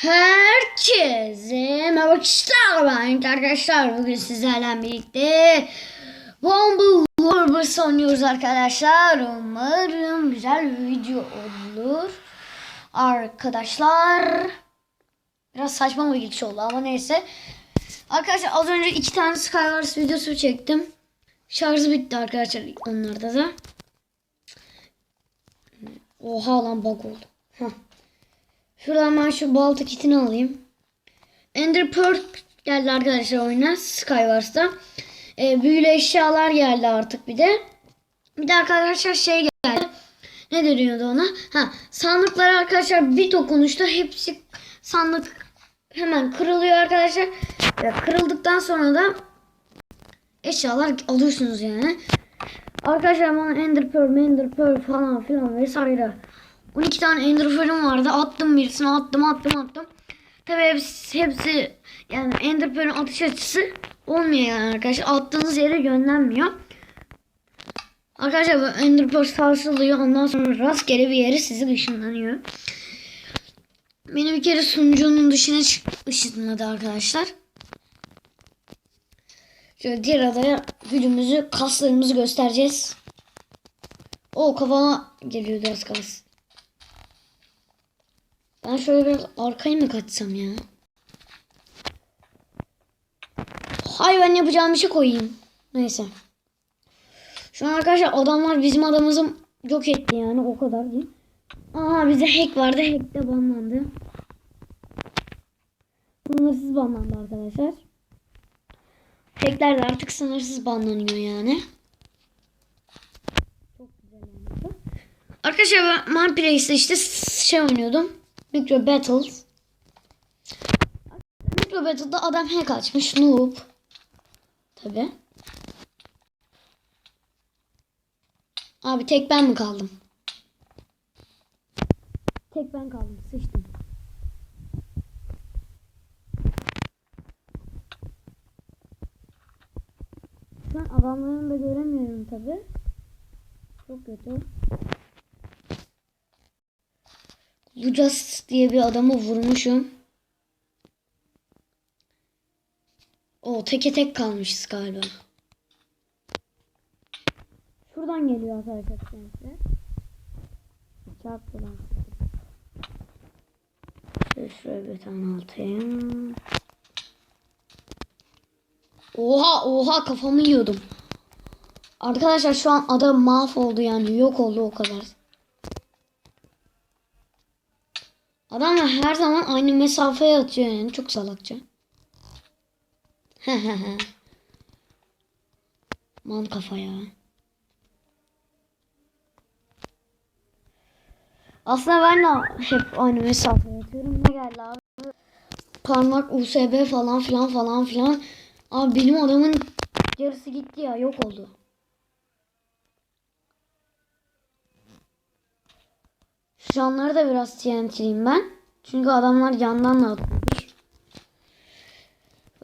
Herkese merhaba arkadaşlar ben arkadaşlar. Bugün sizlerle birlikte Bumble Warbus oynuyoruz arkadaşlar. Umarım güzel bir video olur. Arkadaşlar biraz saçma bir giriş oldu ama neyse. Arkadaşlar az önce iki tane Skywars videosu çektim. Şarjı bitti arkadaşlar onlarda da. Oha lan bug oldu. Heh. Şuradan ben şu balta kitini alayım. Ender Pearl geldi arkadaşlar oyuna Skywars'ta. Ee, büyülü eşyalar geldi artık bir de. Bir de arkadaşlar şey geldi. Ne deniyordu ona? Ha, sandıklar arkadaşlar bir dokunuşta hepsi sandık hemen kırılıyor arkadaşlar. Ve kırıldıktan sonra da eşyalar alıyorsunuz yani. Arkadaşlar bana Ender Pearl, Ender Pearl falan filan vesaire 12 tane Ender Pearl'üm vardı. Attım birisini attım attım attım. Tabi hepsi, hepsi yani Ender Pearl'ün atış açısı olmuyor yani arkadaşlar. Attığınız yere yönlenmiyor. Arkadaşlar bu Ender Pearl sarsılıyor. Ondan sonra rastgele bir yere sizi ışınlanıyor. Beni bir kere sunucunun dışına ışınladı arkadaşlar. Şöyle diğer adaya gücümüzü, kaslarımızı göstereceğiz. O kafama geliyordu az kalsın. Ben şöyle biraz arkaya mı kaçsam ya? Hay ben yapacağım bir şey koyayım. Neyse. Şu an arkadaşlar adamlar bizim adamımızı yok etti yani o kadar değil. Aa bize hack vardı. Hack de banlandı. Sınırsız banlandı arkadaşlar. Hackler de artık sınırsız banlanıyor yani. Çok güzel oldu. Arkadaşlar ben Manplace'de işte şey oynuyordum. Micro Battles. Micro Battle'da adam hack açmış. Noob. Tabi. Abi tek ben mi kaldım? Tek ben kaldım. Sıçtım. Şu an adamlarını da göremiyorum tabi. Çok kötü. Lucas diye bir adamı vurmuşum. O teke tek kalmışız galiba. Şuradan geliyor arkadaşlar kendisi. Çarptı lan. Şöyle bir tane atayım. Oha oha kafamı yiyordum. Arkadaşlar şu an adam mahvoldu yani yok oldu o kadar. Adamlar her zaman aynı mesafeye atıyor yani çok salakça. Man kafa ya. Aslında ben de hep aynı mesafeye atıyorum. Ne geldi abi? Parmak USB falan filan falan filan. Abi benim adamın yarısı gitti ya yok oldu. Canları da biraz TNT'liyim ben. Çünkü adamlar yandan da atmış.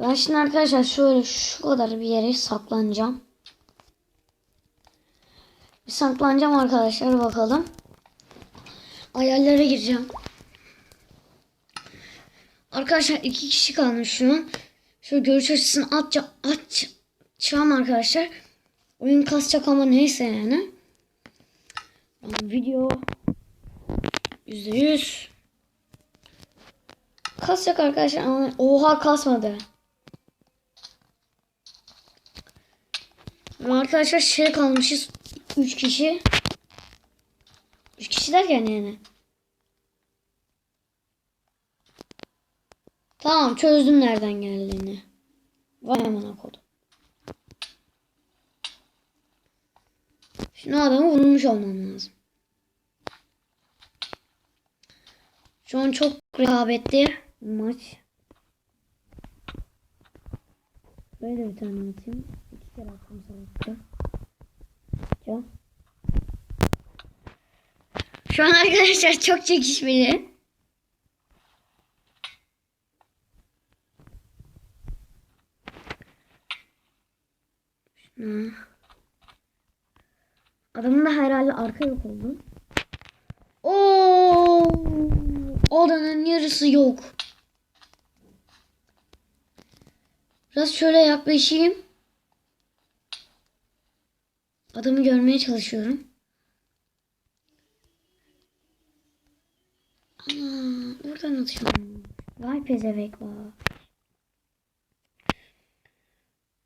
Ben şimdi arkadaşlar şöyle şu kadar bir yere saklanacağım. Bir saklanacağım arkadaşlar bakalım. Ayarlara gireceğim. Arkadaşlar iki kişi kalmış şu an. Şöyle görüş açısını atça, açacağım arkadaşlar. Oyun kasacak ama neyse yani. Video Yüzde yüz. Kasacak arkadaşlar ama oha kasmadı. Arkadaşlar şey kalmışız. Üç kişi. Üç kişi derken yani. Tamam çözdüm nereden geldiğini. Vay amına kodum. Şimdi adamı vurmuş olmam lazım. Şu an çok rekabetli maç. Böyle bir tane atayım. İki kere attım salakta. Ya. Şu an arkadaşlar çok çekişmeli. Adamın da herhalde arka yok oldu. Odanın yarısı yok. Biraz şöyle yaklaşayım. Adamı görmeye çalışıyorum. Ana buradan atıyorum. Vay pezevek var.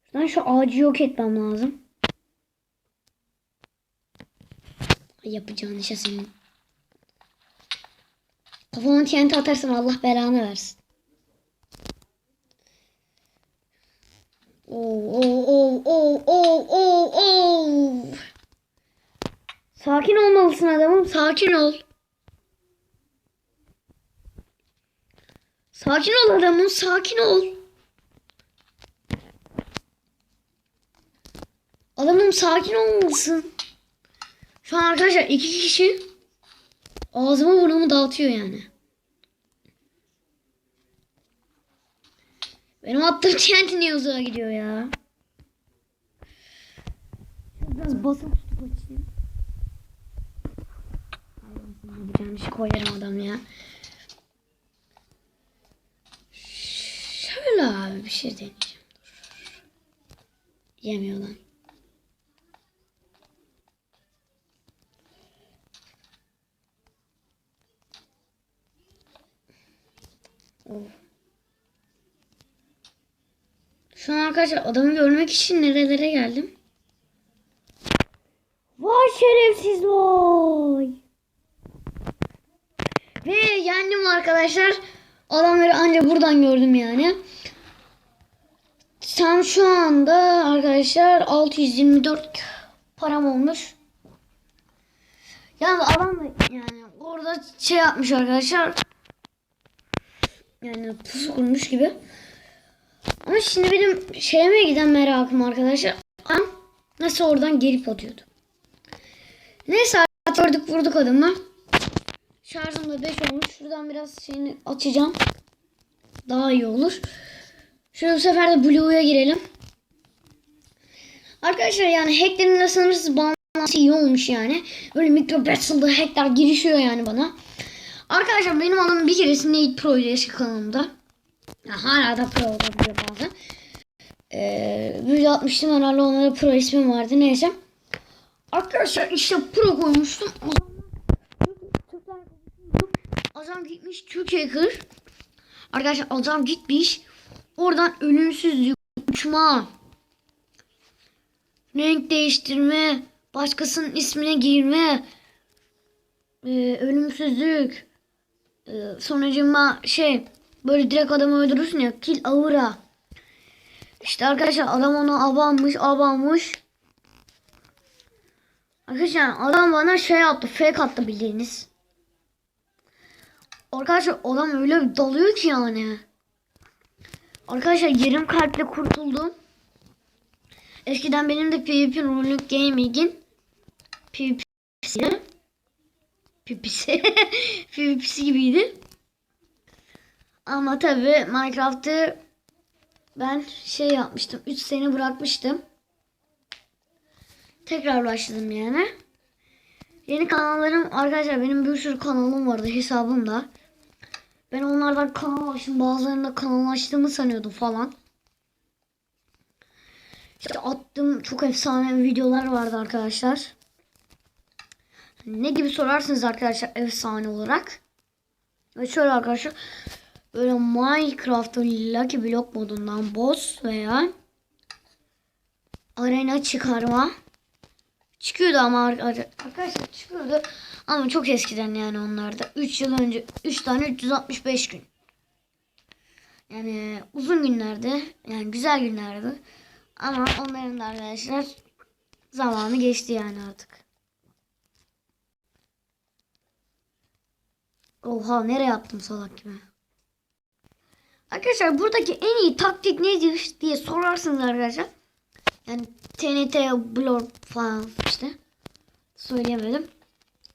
Şuradan şu ağacı yok etmem lazım. Yapacağın işe senin. Kafama TNT atarsam Allah belanı versin. Oo, oo, oo, oo, oo, oo, oo. Sakin olmalısın adamım. Sakin ol. Sakin ol adamım. Sakin ol. Adamım sakin olmalısın. Şu an arkadaşlar iki kişi ağzıma burnumu dağıtıyor yani. Benim attığım TNT niye uzağa gidiyor ya? Biraz basıp tutup açayım. Yapacağım işi koyarım adam ya. Şöyle abi bir şey deneyeceğim. Dur. Yemiyor lan. Of. Şu an arkadaşlar adamı görmek için nerelere geldim? Vay şerefsiz vay. Ve yendim arkadaşlar. Adamları ancak buradan gördüm yani. Tam şu anda arkadaşlar 624 param olmuş. Yani adam da yani orada şey yapmış arkadaşlar. Yani pusu kurmuş gibi. Ama şimdi benim şeyime giden merakım arkadaşlar. Adam nasıl oradan gelip atıyordu. Neyse artık vurduk adamı. Şarjım da 5 olmuş. Şuradan biraz şeyini açacağım. Daha iyi olur. Şöyle bu sefer de Blue'ya girelim. Arkadaşlar yani hacklerin sınırsız bağlanması iyi olmuş yani. Böyle mikro battle'da hackler girişiyor yani bana. Arkadaşlar benim adım bir keresinde ilk pro'ydu eski kanalımda. Ya hala da pro olabiliyor bazen. Ee, video atmıştım herhalde onlara pro ismim vardı neyse. Arkadaşlar işte pro koymuştum. O Adam gitmiş Türkiye kır. Arkadaşlar adam gitmiş. Oradan ölümsüzlük, uçma, renk değiştirme, başkasının ismine girme, e, ölümsüzlük, e, sonucuma şey böyle direkt adamı öldürürsün ya kill aura. İşte arkadaşlar adam ona abanmış abanmış. Arkadaşlar adam bana şey yaptı fake attı bildiğiniz. Arkadaşlar adam öyle dalıyor ki yani. Arkadaşlar yarım kalple kurtuldum. Eskiden benim de PvP Rolex Gaming'in PvP'si PvP'si PvP'si gibiydi. Ama tabi Minecraft'ı ben şey yapmıştım. 3 sene bırakmıştım. Tekrar başladım yani. Yeni kanallarım arkadaşlar benim bir sürü kanalım vardı hesabımda. Ben onlardan kanal açtım. Bazılarında kanal açtığımı sanıyordum falan. İşte attığım çok efsane videolar vardı arkadaşlar. Ne gibi sorarsınız arkadaşlar efsane olarak. Ve şöyle arkadaşlar. Böyle Minecraft'ın Lucky Block modundan boss veya arena çıkarma çıkıyordu ama arkadaşlar çıkıyordu. Ama çok eskiden yani onlarda. 3 yıl önce 3 tane 365 gün. Yani uzun günlerde yani güzel günlerdi. Ama onların da arkadaşlar zamanı geçti yani artık. Oha nereye attım salak gibi. Arkadaşlar buradaki en iyi taktik nedir diye sorarsınız arkadaşlar. Yani TNT blur falan işte. Söyleyemedim.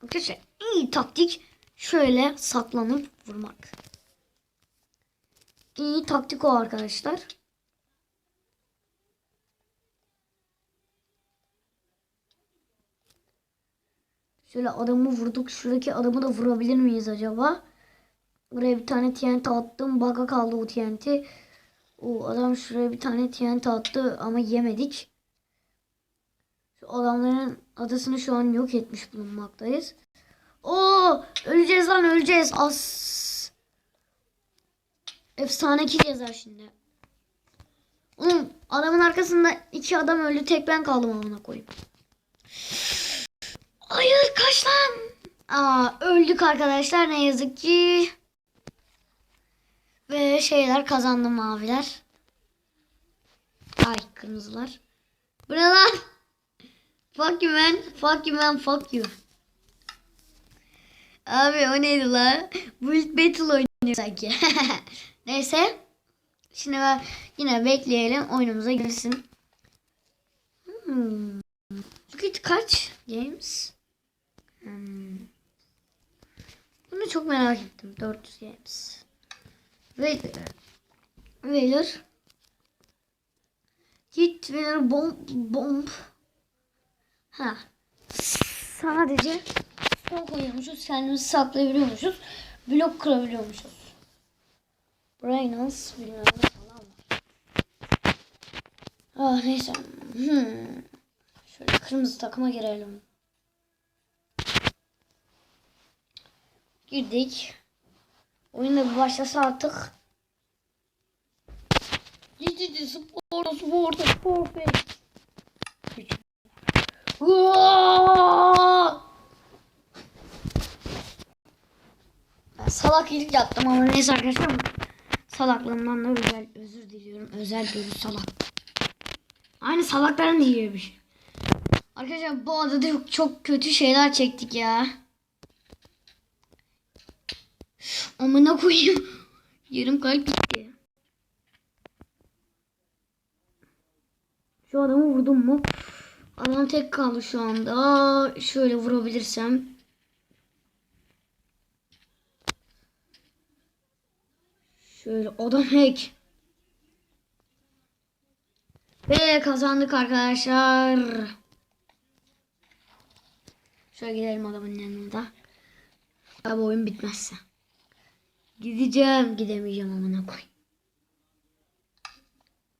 Arkadaşlar en iyi taktik şöyle saklanıp vurmak. En iyi taktik o arkadaşlar. Şöyle adamı vurduk. Şuradaki adamı da vurabilir miyiz acaba? Buraya bir tane TNT attım. Baga kaldı o TNT. O adam şuraya bir tane TNT attı ama yemedik. Şu adamların adasını şu an yok etmiş bulunmaktayız. Oo öleceğiz lan öleceğiz. As. Efsane kill yazar şimdi. Oğlum adamın arkasında iki adam öldü tek ben kaldım amına koyayım. Hayır kaç lan. Aa öldük arkadaşlar ne yazık ki. Ve şeyler kazandı maviler. Ay kırmızılar. Bu ne lan? Fuck you man. Fuck you man. Fuck you. Abi o neydi lan? Build Battle oynuyor sanki. Neyse. Şimdi ben yine bekleyelim oyunumuza girsin. Hmm. Squid kaç games? Hmm. Bunu çok merak ettim. 400 games. Ve Whaler Git Whaler bomb bomb Ha Sadece Son koyuyormuşuz. Kendimizi saklayabiliyormuşuz. Blok kırabiliyormuşuz. Brainance bilmem falan var. Ah neyse. Hmm. Şöyle kırmızı takıma girelim. Girdik. Oyunda bir başlasa artık. Ciddi spor spor spor Ben salak iyilik yaptım ama neyse arkadaşlar. Salaklığımdan da özel özür diliyorum. Özel bir salak. Aynı salakların diyormuş. Arkadaşlar bu adada çok kötü şeyler çektik ya. Amına koyayım. Yarım kalp gitti. Şu adamı vurdum mu? Adam tek kaldı şu anda. Şöyle vurabilirsem. Şöyle adam hack. Ve kazandık arkadaşlar. Şöyle gidelim adamın yanına da. Abi oyun bitmezse. Gideceğim. Gidemeyeceğim amına koy.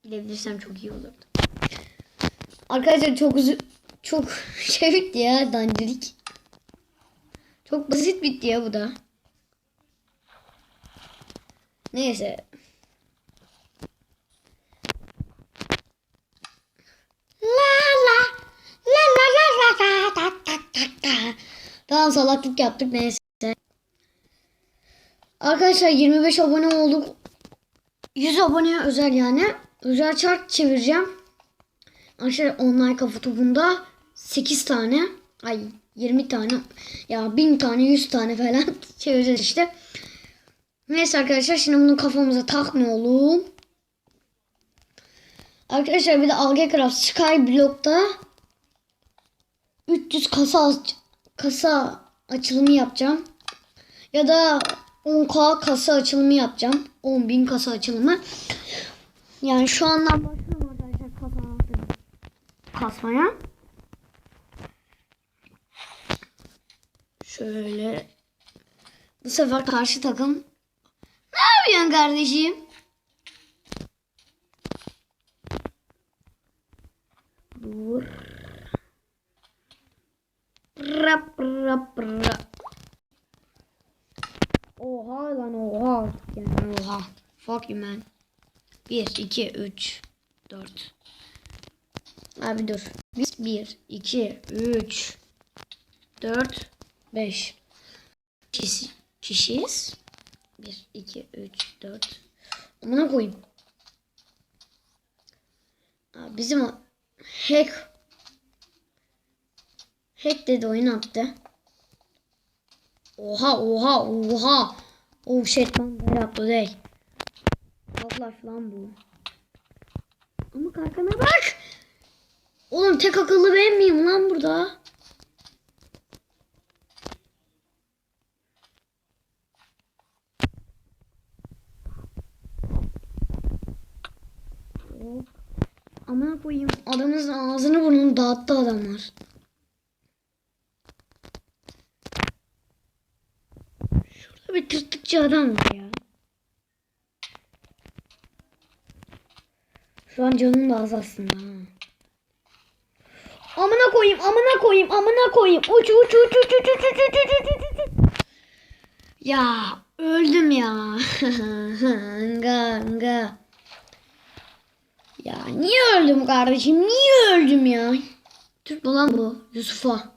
Gidebilirsem çok iyi olurdu. Arkadaşlar çok uzun çok şey bitti ya dandirik. Çok basit bitti ya bu da. Neyse. La la la la la la ta ta ta ta. Tamam salaklık yaptık neyse. Arkadaşlar 25 abone olduk. 100 aboneye özel yani. Özel çark çevireceğim. Arkadaşlar online kafa topunda 8 tane. Ay 20 tane. Ya 1000 tane 100 tane falan çevireceğiz işte. Neyse arkadaşlar şimdi bunu kafamıza takmayalım. Arkadaşlar bir de Algecraft Skyblock'ta 300 kasa kasa açılımı yapacağım. Ya da 10k kasa açılımı yapacağım. 10.000 kasa açılımı. Yani şu andan başlıyorum arkadaşlar kasa kasmaya. Şöyle. Bu sefer karşı takım. Ne yapıyorsun kardeşim? Dur. Rap rap rap. Oha lan oha artık yani oha. Fuck you man. 1, 2, 3, 4. Abi dur. 1, 2, 3, 4, 5. Kişi, kişiyiz. 1, 2, 3, 4. Amına koyayım. Abi bizim hack hack dedi oyun attı. Oha oha oha. Oh shit lan böyle yaptı değil. Half-Life lan bu. Ama kalkana bak. Oğlum tek akıllı ben miyim lan burada? Aman koyayım. Adamın ağzını burnunu dağıttı adamlar. Bir tırtıkçı adam ya. Şu an canım da az aslında. Amına koyayım, amına koyayım, amına koyayım. Uç uç uç uç uç uç uç uç uç uç uç uç. Ya öldüm ya. Nga nga. Ya niye öldüm kardeşim? Niye öldüm ya? Türk mü lan bu? Yusuf'a.